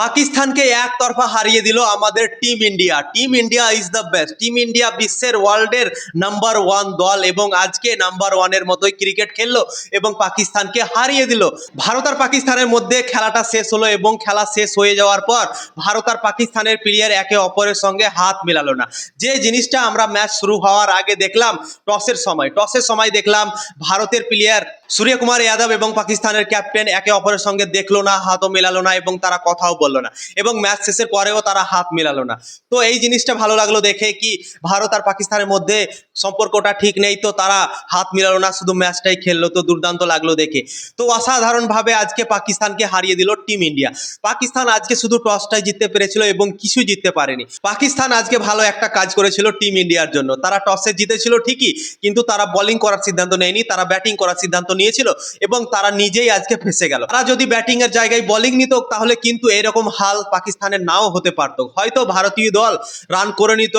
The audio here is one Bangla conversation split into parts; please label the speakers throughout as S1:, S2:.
S1: পাকিস্তানকে একতরফা হারিয়ে দিল আমাদের team India. Team India is the best team India বিশ্বের ওয়ার্ল্ডের নাম্বার ওয়ান দল এবং আজকে নাম্বার ওয়ানের মতোই ক্রিকেট খেললো এবং পাকিস্তানকে হারিয়ে দিল। ভারত আর পাকিস্তানের মধ্যে খেলাটা শেষ হলো এবং খেলা শেষ হয়ে যাওয়ার পর ভারত আর পাকিস্তানের প্লেয়ার একে অপরের সঙ্গে হাত মেলালো না। যে জিনিসটা আমরা ম্যাচ শুরু হওয়ার আগে দেখলাম, টসের সময়। টসের সময় দেখলাম ভারতের প্লেয়ার সূর্যকুমার যাদব এবং পাকিস্তানের ক্যাপ্টেন একে অপরের সঙ্গে দেখল না, হাতও মেলালো না এবং তারা কথাও বলল না এবং ম্যাচ শেষের পরেও তারা হাত মেলালো না। তো এই জিনিসটা ভালো লাগল দেখে কি ভারত আর পাকিস্তানের মধ্যে সম্পর্কটা ঠিক নেই, তো তারা হাত মেলালো না, শুধু ম্যাচটাই খেললো, তো দুর্দান্ত লাগল দেখে। তো অসাধারণভাবে আজকে পাকিস্তানকে হারিয়ে দিল টিম ইন্ডিয়া। পাকিস্তান আজকে শুধু টসটাই জিততে পেরেছিল এবং কিছু জিততে পারেনি। পাকিস্তান আজকে ভালো একটা কাজ করেছিল টিম ইন্ডিয়ার জন্য। তারা টসে জিতেছিল ঠিকই, কিন্তু তারা বোলিং করার সিদ্ধান্ত নেয়নি, তারা ব্যাটিং করার সিদ্ধান্ত নিয়েছিল এবং তারা নিজেই আজকে ফেসে গেল। তারা যদি ব্যাটিং এর জায়গায় বোলিং নিত, তাহলে কিন্তু এরকম হাল পাকিস্তানের নাও হতে পারতো। হয়তো ভারতীয় দল রান করে নিত,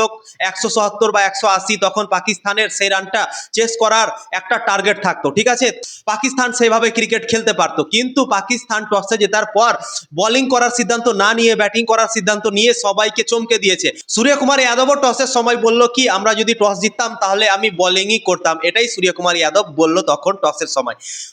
S1: একশো সত্তর বা একশো আশি, তখন পাকিস্তানের সেই রানটা চেস করার একটা টার্গেট থাকতো, ঠিক আছে? পাকিস্তান সেভাবে ক্রিকেট খেলতে পারতো, কিন্তু পাকিস্তান টসে জেতার পর বোলিং করার সিদ্ধান্ত না নিয়ে ব্যাটিং করার সিদ্ধান্ত নিয়ে সবাইকে চমকে দিয়েছে। সূর্যকুমার যাদবও টসের সময় বলল কি, আমরা যদি টস জিততাম, তাহলে আমি বোলিংই করতাম। এটাই সূর্যকুমার যাদব বলল তখন টসের সময়।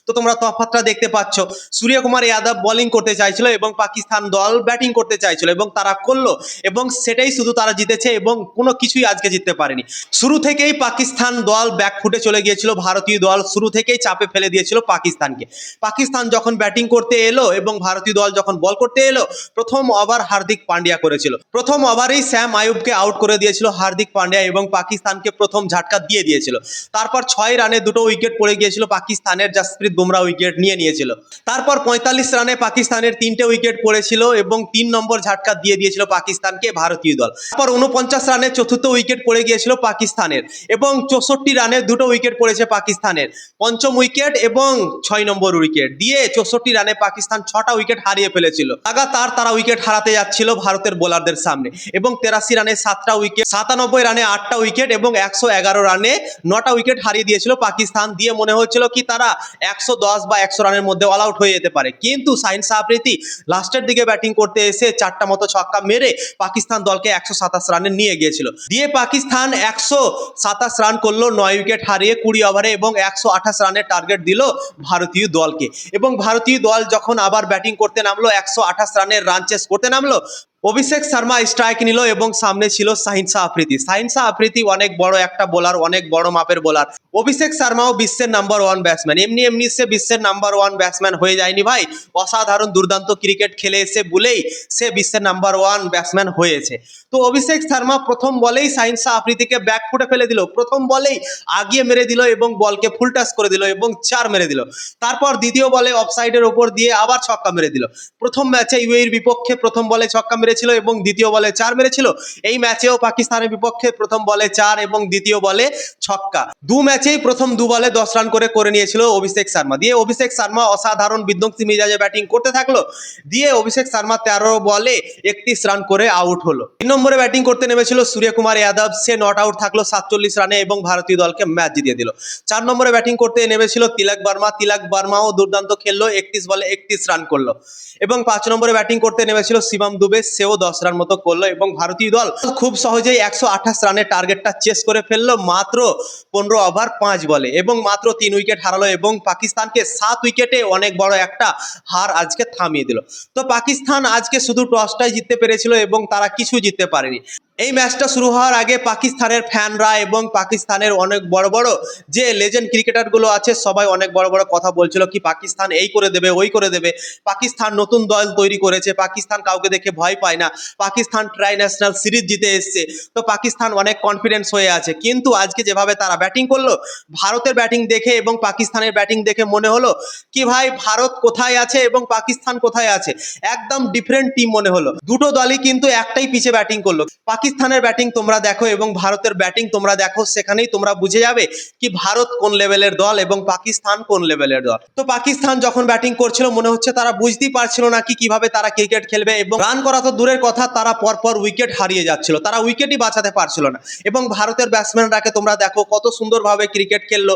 S1: তো তোমরা তফাৎটা দেখতে পাচ্ছ। সূর্যকুমার যাদব বোলিং করতে চাইছিল এবং পাকিস্তান দল ব্যাটিং করতে চাইছিল এবং তারা করল এবং সেটাই শুধু তারা জিতেছে এবং কোনো কিছুই আজকে জিততে পারেনি। শুরু থেকেই পাকিস্তান দল ব্যাক ফুটে চলে গিয়েছিল, ভারতীয় দল শুরু থেকেই চাপে ফেলে দিয়েছিল পাকিস্তানকে। পাকিস্তান যখন ব্যাটিং করতে এলো এবং ভারতীয় দল যখন বল করতে এলো, প্রথম ওভার হার্দিক পান্ডিয়া করেছিল। প্রথম ওভারেই স্যাম আয়ুবকে আউট করে দিয়েছিল হার্দিক পান্ডিয়া এবং পাকিস্তানকে প্রথম ঝাটকা দিয়ে দিয়েছিল। তারপর ছয় রানে দুটো উইকেট পড়ে গিয়েছিল পাকিস্তানের। জাসপ্রীত বুমরা উইকেট নিয়ে নিয়েছিল। তারপর পঁয়তাল্লিশ রানে পাকিস্তানের তিনটে উইকেট পড়েছিল এবং তিন নম্বর ঝাটকা দিয়ে দিয়েছিল পাকিস্তানকে ভারতীয় দল। তারপর উনপঞ্চাশ রানে চতুর্থ উইকেট পড়ে গিয়েছিল পাকিস্তানের এবং চৌষট্টি রানে দুটো উইকেট পড়েছে পাকিস্তানের। পঞ্চম উইকেট এবং ছয় নম্বর উইকেট দিয়ে চৌষট্টি রানে পাকিস্তান ছটা উইকেট হারিয়ে ফেলেছিল। লাগাতার তারা উইকেট হারাতে যাচ্ছিল ভারতের বোলারদের সামনে এবং তেরাশি রানে সাতটা উইকেট সাতানব্বই রানে আটটা উইকেট এবং একশো এগারো রানে নটা উইকেট হারিয়ে দিয়েছিল পাকিস্তান। দিয়ে মনে হচ্ছিল কি তারা একশো দশ বা একশো রানের মধ্যে অল আউট হয়ে যেতে পারে। কিন্তু সাইন সাহপ্রীতি লাস্টের দিকে ব্যাটিং করতে এসে চারটা মতো ছক্কা মেরে পাকিস্তান দলকে একশো সাতাশ রানে নিয়ে গিয়েছিল। দিয়ে পাকিস্তান একশো সাতাশ রান করল, নয় উইকেট হারিয়ে কুড়ি ওভারে এবং একশো আঠাশ রানের টার্গেট দিল ভারতীয় দলকে। এবং ভারতীয় দল যখন আবার ব্যাটিং করতে নামলো, একশো আঠাশ রানের রান চেস করতে নামলো, অভিষেক শর্মা স্ট্রাইক নিল এবং সামনে ছিল সাহিন শাহ আফ্রিদি সাহিন শাহ আফ্রিদি অনেক বড় একটা বোলার অনেক বড় মাপের বোলার অভিষেক শর্মাও বিশ্বের নাম্বার ওয়ান ব্যাটসম্যান এমনি এমনি সে বিশ্বের নাম্বার ওয়ান ব্যাটসম্যান হয়ে যায়নি ভাই। অসাধারণ দুর্দান্ত ক্রিকেট খেলে এসে বলেই সে বিশ্বের নাম্বার ওয়ান ব্যাটসম্যান হয়েছে। তো অভিষেক শর্মা প্রথম বলেই সাহিন শাহ আফ্রিদিকে ব্যাক ফুটে ফেলে দিল। প্রথম বলেই আগিয়ে মেরে দিল এবং বলকে ফুল টাচ করে দিল এবং চার মেরে দিল। তারপর দ্বিতীয় বলে অফসাইডের ওপর দিয়ে আবার ছক্কা মেরে দিল। প্রথম ম্যাচে ইউএর বিপক্ষে প্রথম বলে ছক্কা মেরেছিল এবং দ্বিতীয় বলে চার মেরেছিল। এই ম্যাচেও পাকিস্তানের বিপক্ষে প্রথম বলে চার এবং দ্বিতীয় বলে ছক্কা। দু ম্যাচেই প্রথম দু বলে দশ রান করে করে নিয়েছিল অভিষেক শর্মা। দিয়ে অভিষেক শর্মা অসাধারণ বিধ্বংসী মেজাজে ব্যাটিং করতে থাকল। দিয়ে অভিষেক শর্মা তেরো বলে একত্রিশ রান করে আউট হলো। তিন নম্বরে ব্যাটিং করতে নেমেছিল সূর্যকুমার যাদব। সে নট আউট থাকল সাতচল্লিশ রানে এবং ভারতীয় দলকে ম্যাচ জিতিয়ে দিল। চার নম্বরে ব্যাটিং করতে নেমেছিল তিলক বর্মা। তিলক বর্মাও দুর্দান্ত খেললো, একত্রিশ বলে একত্রিশ রান করল। এবং পাঁচ নম্বরে ব্যাটিং করতে নেমেছিল শিবম দুবে। সেও দশ রান মতো করল এবং ভারতীয় দল খুব সহজেই একশো আঠাশ রানের টার্গেটটা চেস করে ফেলল। মাত্র পনেরো ওভার পাঁচ বলে এবং মাত্র তিন উইকেট হারালো এবং পাকিস্তানকে সাত উইকেটে অনেক বড় একটা হার আজকে থামিয়ে দিল। তো পাকিস্তান আজকে শুধু টসটাই জিততে পেরেছিল এবং তারা কিছু জিততে পারেনি। এই ম্যাচটা শুরু হওয়ার আগে পাকিস্তানের ফ্যানরা এবং পাকিস্তানের অনেক বড় বড় যে লেজেন্ড ক্রিকেটারগুলো আছে, সবাই অনেক বড় বড় কথা বলছিল কি পাকিস্তান এই করে দেবে, ওই করে দেবে। পাকিস্তান নতুন দল তৈরি করেছে, পাকিস্তান কাউকে দেখে ভয় পায় না। পাকিস্তান ট্রাই ন্যাশনাল সিরিজ জিতে এসছে। তো পাকিস্তান অনেক কনফিডেন্স হয়ে আছে। কিন্তু আজকে যেভাবে তারা ব্যাটিং করল ভারতের ব্যাটিং দেখে এবং পাকিস্তানের ব্যাটিং দেখে মনে হলো কি ভাই ভারত কোথায় আছে এবং পাকিস্তান কোথায় আছে? একদম ডিফারেন্ট টিম মনে হলো। দুটো দলই কিন্তু একটাই পিছে ব্যাটিং করল। পাকিস্তানের ব্যাটিং তোমরা দেখো এবং ভারতের ব্যাটিং তোমরা দেখো, সেখানেই তোমরা বুঝে যাবে কি ভারত কোন লেভেলের দল এবং পাকিস্তান কোন লেভেলের দল। তো পাকিস্তান যখন ব্যাটিং করছিল, মনে হচ্ছে তারা বুঝতেই পারছিল না কি কীভাবে তারা ক্রিকেট খেলবে এবং রান করা তো দূরের কথা, তারা পরপর উইকেট হারিয়ে যাচ্ছিল। তারা উইকেটই বাঁচাতে পারছিল না। এবং ভারতের ব্যাটসম্যানরাকে তোমরা দেখো, কত সুন্দরভাবে ক্রিকেট খেললো,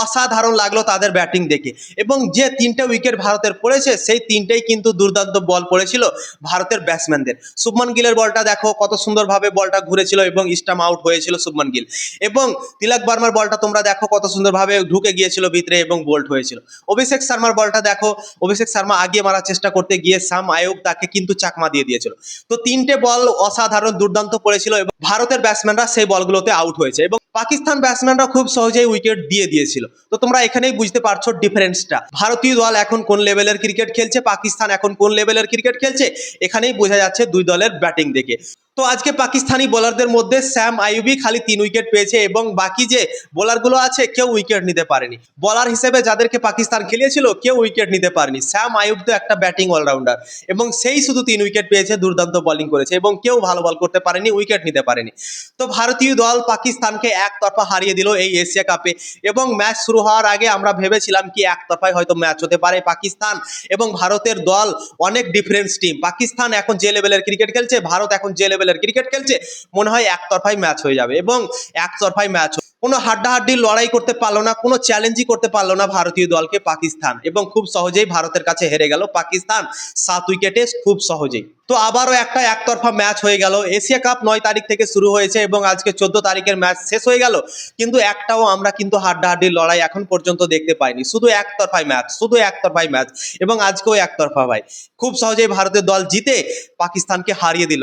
S1: অসাধারণ লাগল তাদের ব্যাটিং দেখে। এবং যে তিনটে উইকেট ভারতের পড়েছে, সেই তিনটেই কিন্তু দুর্দান্ত বল পড়েছিল ভারতের ব্যাটসম্যানদের শুভমান গিলের বলটা দেখো, কত সুন্দরভাবে বলটা ঘুরেছিল এবং স্টাম আউট হয়েছিল শুভমান গিল। এবং তিলক বার্মার বলটা তোমরা দেখো, কত সুন্দরভাবে ঢুকে গিয়েছিল ভিতরে এবং বোল্ট হয়েছিল। অভিষেক শর্মার বলটা দেখো, অভিষেক শর্মা আগিয়ে মারার চেষ্টা করতে গিয়ে সাম আয়োগ তাকে কিন্তু চাকমা দিয়ে দিয়েছিল। তো তিনটে বল অসাধারণ দুর্দান্ত পড়েছিল এবং ভারতের ব্যাটসম্যানরা সেই বলগুলোতে আউট হয়েছে। এবং পাকিস্তান ব্যাটসম্যানরা খুব সহজেই উইকেট দিয়ে দিয়েছিল। তো তোমরা এখানেই বুঝতে পারছ ডিফারেন্সটা ভারতীয় দল এখন কোন লেভেলের ক্রিকেট খেলছে? পাকিস্তান এখন কোন লেভেলের ক্রিকেট খেলছে? এখানেই বোঝা যাচ্ছে দুই দলের ব্যাটিং দেখে। তো আজকে পাকিস্তানি বোলারদের মধ্যে স্যাম আইয়ুবি খালি তিন উইকেট পেয়েছে এবং বাকি যে বোলারগুলো আছে, কেউ উইকেট নিতে পারেনি। বলার হিসেবে যাদেরকে পাকিস্তান খেলিয়েছিল, কেউ উইকেট নিতে পারেনি। স্যাম আইয়ুব তো একটা ব্যাটিং অলরাউন্ডার এবং সেই শুধু তিন উইকেট পেয়েছে, দুর্দান্ত বোলিং করেছে এবং কেউ ভালো বল করতে পারেনি উইকেট নিতে পারেনি। তো ভারতীয় দল পাকিস্তানকে একতরফা হারিয়ে দিল এই এশিয়া কাপে এবং ম্যাচ শুরু হওয়ার আগে আমরা ভেবেছিলাম কি একতরফায় হয়তো ম্যাচ হতে পারে পাকিস্তান এবং ভারতের দল অনেক ডিফারেন্স টিম পাকিস্তান এখন যে লেভেলের ক্রিকেট খেলছে, ভারত এখন যে লেভেলের ক্রিকেট খেলছে, মনে হয় একতরফাই ম্যাচ হয়ে যাবে এবং একতরফাই ম্যাচ কোনো হাড্ডাহাড্ডি লড়াই করতে পারল না, কোনো চ্যালেঞ্জই করতে পারল না ভারতীয় দলকে পাকিস্তান এবং খুব সহজেই ভারতের কাছে হেরে গেল পাকিস্তান সাত উইকেটে খুব সহজেই। তো আবারও একটা একতরফা ম্যাচ হয়ে গেল। এশিয়া কাপ নয় তারিখ থেকে শুরু হয়েছে এবং আজকে চোদ্দ তারিখের ম্যাচ শেষ হয়ে গেল। কিন্তু একটাও আমরা কিন্তু হাড্ডাহাড্ডি লড়াই এখন পর্যন্ত দেখতে পাইনি। শুধু একতরফাই ম্যাচ শুধু একতরফাই ম্যাচ এবং আজকেও একতরফা ভাই। খুব সহজেই ভারতের দল জিতে পাকিস্তানকে হারিয়ে দিল।